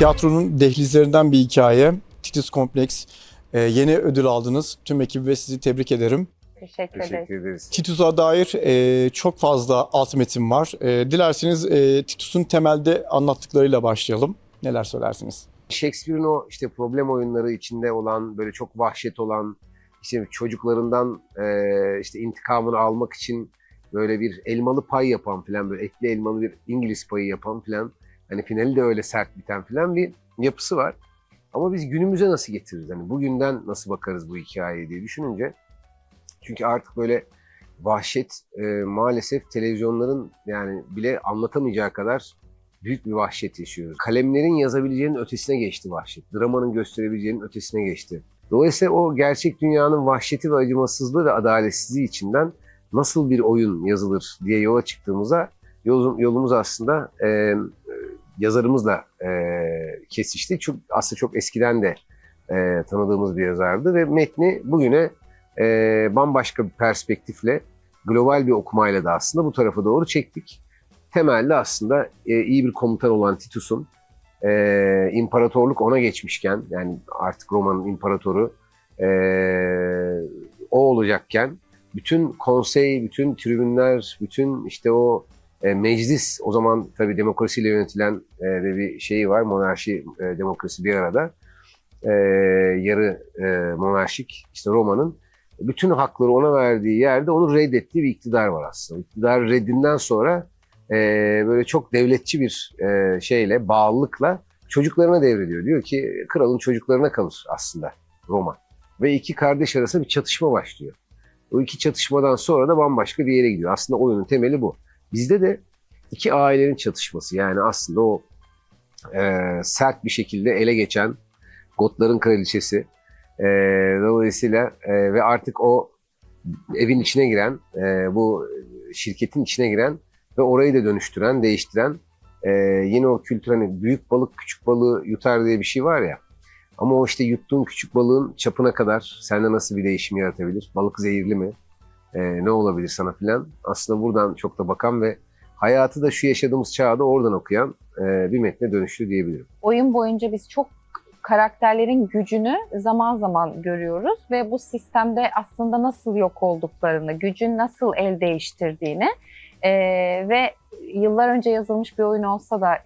Tiyatronun dehlizlerinden bir hikaye. Titus Kompleks. Ee, yeni ödül aldınız. Tüm ekibi ve sizi tebrik ederim. Teşekkür, ederiz. Teşekkür ederiz. Titus'a dair e, çok fazla alt metin var. E, dilerseniz e, Titus'un temelde anlattıklarıyla başlayalım. Neler söylersiniz? Shakespeare'in o işte problem oyunları içinde olan böyle çok vahşet olan işte çocuklarından e, işte intikamını almak için böyle bir elmalı pay yapan falan böyle etli elmalı bir İngiliz payı yapan falan hani finali de öyle sert biten falan bir yapısı var. Ama biz günümüze nasıl getiririz? Hani bugünden nasıl bakarız bu hikayeye diye düşününce çünkü artık böyle vahşet e, maalesef televizyonların yani bile anlatamayacağı kadar büyük bir vahşet yaşıyoruz. Kalemlerin yazabileceğinin ötesine geçti vahşet. Dramanın gösterebileceğinin ötesine geçti. Dolayısıyla o gerçek dünyanın vahşeti ve acımasızlığı ve adaletsizliği içinden nasıl bir oyun yazılır diye yola çıktığımızda yolum- yolumuz aslında e, yazarımızla e, kesişti. Çok, aslında çok eskiden de e, tanıdığımız bir yazardı ve metni bugüne e, bambaşka bir perspektifle global bir okumayla da aslında bu tarafa doğru çektik temelde aslında e, iyi bir komutan olan Titus'un e, imparatorluk ona geçmişken yani artık Roma'nın imparatoru e, o olacakken bütün konsey, bütün tribünler, bütün işte o e, meclis o zaman tabii demokrasiyle yönetilen e, bir şeyi var. Monarşi, e, demokrasi bir arada. E, yarı e, monarşik işte Roma'nın bütün hakları ona verdiği yerde onu reddettiği bir iktidar var aslında. İktidar reddinden sonra e, böyle çok devletçi bir e, şeyle, bağlılıkla çocuklarına devrediyor. Diyor ki kralın çocuklarına kalır aslında Roma. Ve iki kardeş arasında bir çatışma başlıyor. O iki çatışmadan sonra da bambaşka bir yere gidiyor. Aslında oyunun temeli bu. Bizde de iki ailenin çatışması yani aslında o e, sert bir şekilde ele geçen Gotların kraliçesi e, dolayısıyla e, ve artık o evin içine giren e, bu şirketin içine giren ve orayı da dönüştüren, değiştiren e, yine o kültür hani büyük balık küçük balığı yutar diye bir şey var ya. Ama o işte yuttuğun küçük balığın çapına kadar sende nasıl bir değişim yaratabilir? Balık zehirli mi? E, ne olabilir sana filan? Aslında buradan çok da bakan ve hayatı da şu yaşadığımız çağda oradan okuyan e, bir metne dönüştü diyebilirim. Oyun boyunca biz çok karakterlerin gücünü zaman zaman görüyoruz ve bu sistemde aslında nasıl yok olduklarını, gücün nasıl el değiştirdiğini e, ve yıllar önce yazılmış bir oyun olsa da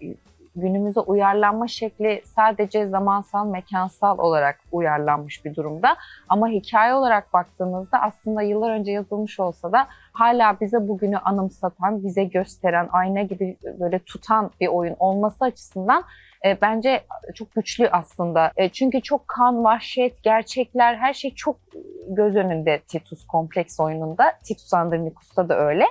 günümüze uyarlanma şekli sadece zamansal, mekansal olarak uyarlanmış bir durumda. Ama hikaye olarak baktığımızda aslında yıllar önce yazılmış olsa da hala bize bugünü anımsatan, bize gösteren, ayna gibi böyle tutan bir oyun olması açısından e, bence çok güçlü aslında. E, çünkü çok kan, vahşet, gerçekler her şey çok göz önünde Titus kompleks oyununda. Titus Andronicus'ta da öyle.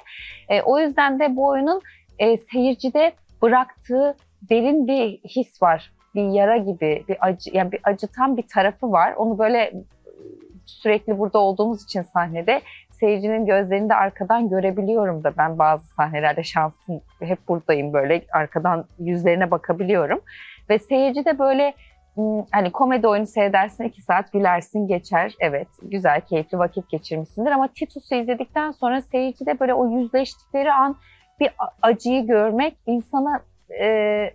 E, o yüzden de bu oyunun e, seyircide bıraktığı derin bir his var. Bir yara gibi, bir acı, yani bir acıtan bir tarafı var. Onu böyle sürekli burada olduğumuz için sahnede seyircinin gözlerinde arkadan görebiliyorum da ben bazı sahnelerde şansım hep buradayım böyle arkadan yüzlerine bakabiliyorum. Ve seyirci de böyle hani komedi oyunu seyredersin iki saat gülersin geçer. Evet güzel keyifli vakit geçirmişsindir ama Titus'u izledikten sonra seyirci de böyle o yüzleştikleri an bir acıyı görmek insana e,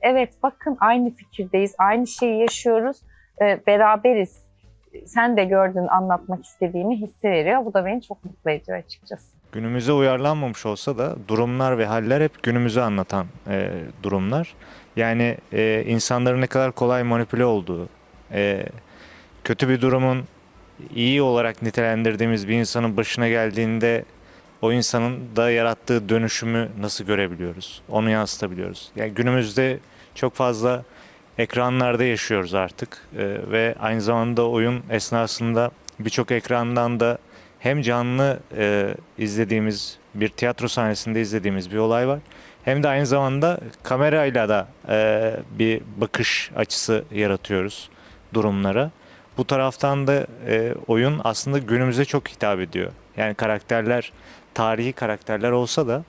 evet bakın aynı fikirdeyiz, aynı şeyi yaşıyoruz, e, beraberiz. Sen de gördün anlatmak istediğimi hissi. Bu da beni çok mutlu ediyor açıkçası. Günümüze uyarlanmamış olsa da durumlar ve haller hep günümüzü anlatan e, durumlar. Yani e, insanların ne kadar kolay manipüle olduğu, e, kötü bir durumun iyi olarak nitelendirdiğimiz bir insanın başına geldiğinde o insanın da yarattığı dönüşümü nasıl görebiliyoruz? Onu yansıtabiliyoruz. Yani günümüzde çok fazla ekranlarda yaşıyoruz artık E, ve aynı zamanda oyun esnasında birçok ekrandan da hem canlı e, izlediğimiz bir tiyatro sahnesinde izlediğimiz bir olay var. Hem de aynı zamanda kamerayla da e, bir bakış açısı yaratıyoruz durumlara. Bu taraftan da e, oyun aslında günümüze çok hitap ediyor. Yani karakterler tarihi karakterler olsa da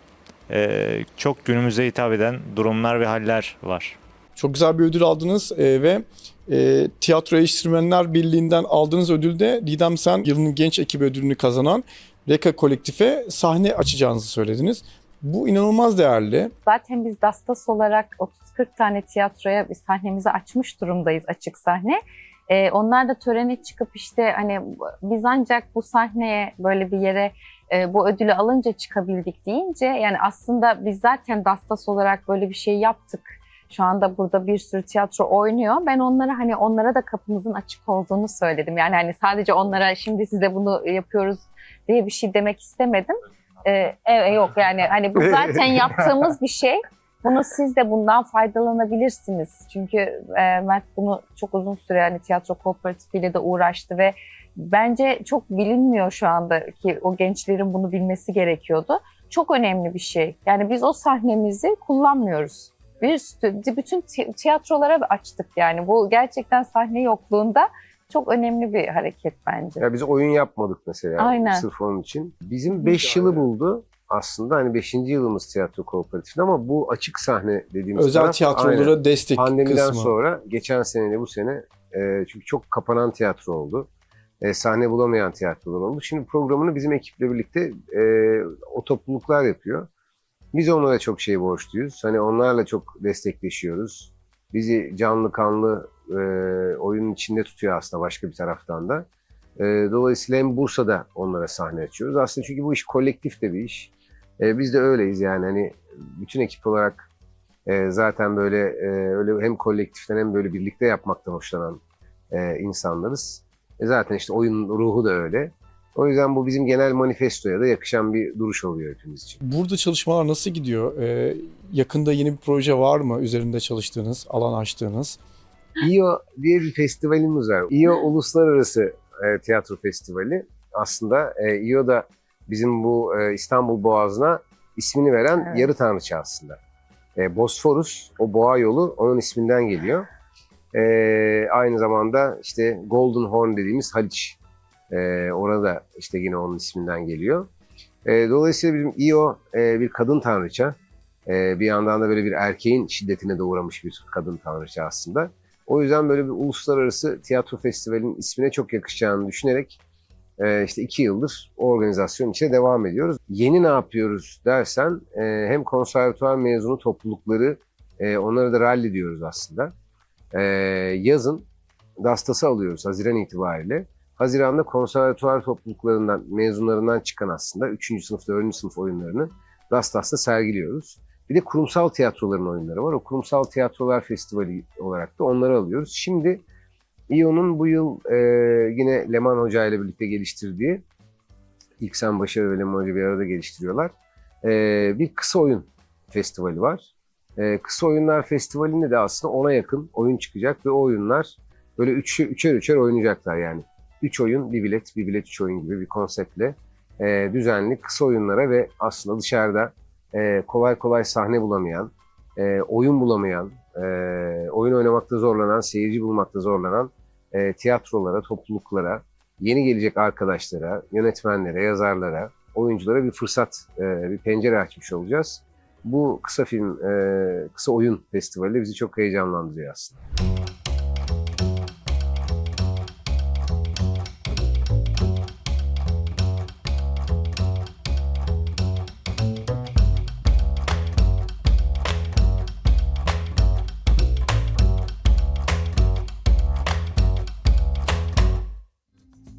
e, çok günümüze hitap eden durumlar ve haller var. Çok güzel bir ödül aldınız e, ve e, Tiyatro Eleştirmenler Birliği'nden aldığınız ödülde Didem Sen yılın genç ekibi ödülünü kazanan Reka Kolektif'e sahne açacağınızı söylediniz. Bu inanılmaz değerli. Zaten biz Dastas olarak 30-40 tane tiyatroya bir sahnemizi açmış durumdayız açık sahne. Ee, onlar da törene çıkıp işte hani biz ancak bu sahneye böyle bir yere e, bu ödülü alınca çıkabildik deyince yani aslında biz zaten Dastas olarak böyle bir şey yaptık. Şu anda burada bir sürü tiyatro oynuyor. Ben onlara hani onlara da kapımızın açık olduğunu söyledim. Yani hani sadece onlara şimdi size bunu yapıyoruz diye bir şey demek istemedim. Ee, evet yok yani hani bu zaten yaptığımız bir şey. Bunu siz de bundan faydalanabilirsiniz. Çünkü e, Mert bunu çok uzun süre hani tiyatro kooperatifiyle de uğraştı ve bence çok bilinmiyor şu anda ki o gençlerin bunu bilmesi gerekiyordu. Çok önemli bir şey. Yani biz o sahnemizi kullanmıyoruz. Bir bütün ti- tiyatrolara açtık yani. Bu gerçekten sahne yokluğunda çok önemli bir hareket bence. Ya biz oyun yapmadık mesela Aynen. sırf onun için. Bizim 5 yılı buldu aslında hani 5. yılımız tiyatro kooperatifinde ama bu açık sahne dediğimiz Özel taraf, tiyatrolara aynen. destek Pandemiden kısmı. sonra geçen seneyle bu sene e, çünkü çok kapanan tiyatro oldu. E, sahne bulamayan tiyatrolar oldu. Şimdi programını bizim ekiple birlikte e, o topluluklar yapıyor. Biz onlara çok şey borçluyuz. Hani onlarla çok destekleşiyoruz. Bizi canlı kanlı e, oyunun içinde tutuyor aslında başka bir taraftan da. E, dolayısıyla hem Bursa'da onlara sahne açıyoruz. Aslında çünkü bu iş kolektif de bir iş. E, biz de öyleyiz yani hani bütün ekip olarak e, zaten böyle e, öyle hem kolektiften hem böyle birlikte yapmaktan hoşlanan e, insanlarız. E, zaten işte oyunun ruhu da öyle. O yüzden bu bizim genel manifestoya da yakışan bir duruş oluyor hepimiz için. Burada çalışmalar nasıl gidiyor? Ee, yakında yeni bir proje var mı üzerinde çalıştığınız, alan açtığınız? İO diye bir festivalimiz var. İO Uluslararası e, Tiyatro Festivali. Aslında e, İO da bizim bu e, İstanbul Boğazı'na ismini veren Evet. yarı tanrıça aslında. E, Bosforus, o boğa yolu onun isminden geliyor. E, aynı zamanda işte Golden Horn dediğimiz Haliç. E, orada işte yine onun isminden geliyor. E, dolayısıyla bizim İO e, bir kadın tanrıça. E, bir yandan da böyle bir erkeğin şiddetine de bir kadın tanrıça aslında. O yüzden böyle bir uluslararası tiyatro festivalinin ismine çok yakışacağını düşünerek e, işte iki yıldır o organizasyon içine devam ediyoruz. Yeni ne yapıyoruz dersen e, hem konservatuvar mezunu toplulukları e, onları da rally diyoruz aslında. E, yazın Dastas'ı alıyoruz Haziran itibariyle. Haziran'da konservatuvar topluluklarından, mezunlarından çıkan aslında 3. sınıf, 4. sınıf oyunlarını Dastas'ta sergiliyoruz. Bir de kurumsal tiyatroların oyunları var. O kurumsal tiyatrolar festivali olarak da onları alıyoruz. Şimdi İO'nun bu yıl e, yine Leman Hoca ile birlikte geliştirdiği, İlksen Başarı ve Leman Hoca bir arada geliştiriyorlar. E, bir kısa oyun festivali var. E, kısa Oyunlar Festivali'nde de aslında ona yakın oyun çıkacak ve o oyunlar böyle üç, üçer üçer oynayacaklar yani. Üç oyun, bir bilet, bir bilet, üç oyun gibi bir konseptle e, düzenli kısa oyunlara ve aslında dışarıda e, kolay kolay sahne bulamayan, e, oyun bulamayan, e, oyun oynamakta zorlanan, seyirci bulmakta zorlanan e, tiyatrolara, topluluklara, yeni gelecek arkadaşlara, yönetmenlere, yazarlara, oyunculara bir fırsat, e, bir pencere açmış olacağız. Bu kısa film, e, kısa oyun festivali bizi çok heyecanlandırıyor aslında.